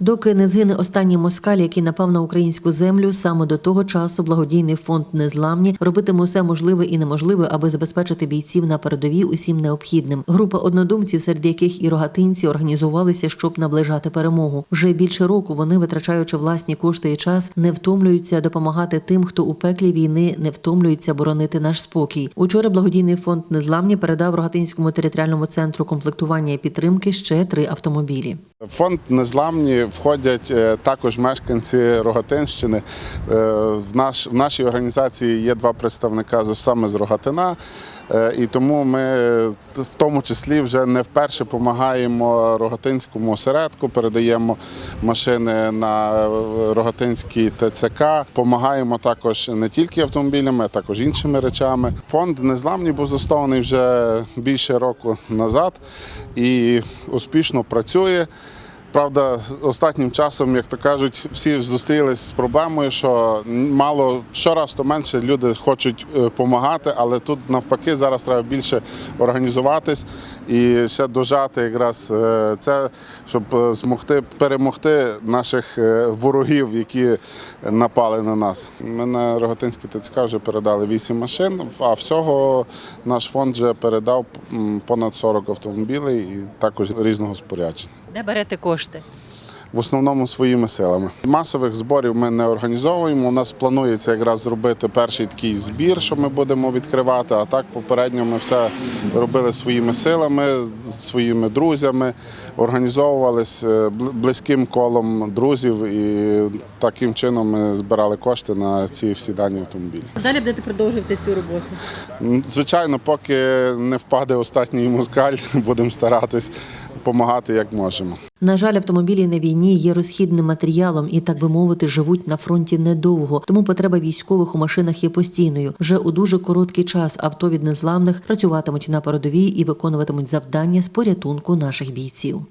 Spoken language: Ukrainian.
Доки не згине останній москаль, який напав на українську землю, саме до того часу благодійний фонд Незламні робитиме усе можливе і неможливе, аби забезпечити бійців на передовій усім необхідним. Група однодумців, серед яких і рогатинці, організувалися, щоб наближати перемогу. Вже більше року вони, витрачаючи власні кошти і час, не втомлюються допомагати тим, хто у пеклі війни не втомлюється боронити наш спокій. Учора благодійний фонд Незламні передав Рогатинському територіальному центру комплектування і підтримки ще три автомобілі. В Фонд незламні входять е, також мешканці Рогатинщини. Е, В, наш, в нашій організації є два представника саме з Рогатина, е, і тому ми в тому числі вже не вперше допомагаємо Рогатинському осередку, передаємо машини на Рогатинський ТЦК. Помагаємо також не тільки автомобілями, а також іншими речами. Фонд незламні був заснований вже більше року назад і успішно працює. Правда, останнім часом, як то кажуть, всі зустрілись з проблемою, що мало щораз то менше люди хочуть допомагати, але тут навпаки зараз треба більше організуватись і ще дожати якраз е, це, щоб е, змогти перемогти наших е, ворогів, які напали на нас. Ми на Рогатинський ТЦК вже передали 8 машин, а всього наш фонд вже передав понад 40 автомобілів і також різного спорядження Де берете кошти? В основному своїми силами. Масових зборів ми не організовуємо. У нас планується якраз зробити перший такий збір, що ми будемо відкривати. А так попередньо ми все робили своїми силами, своїми друзями, організовувались е, близьким колом друзів, і таким чином ми збирали кошти на ці всі дані автомобілі. Далі будете продовжувати цю роботу. Звичайно, поки не впаде останній москаль, будемо старатись допомагати як можемо. На жаль, автомобілі на війні є розхідним матеріалом і, так би мовити, живуть на фронті недовго. Тому потреба військових у машинах є постійною. Вже у дуже короткий час авто від незламних працюватимуть на передовій і виконуватимуть завдання з порятунку наших бійців.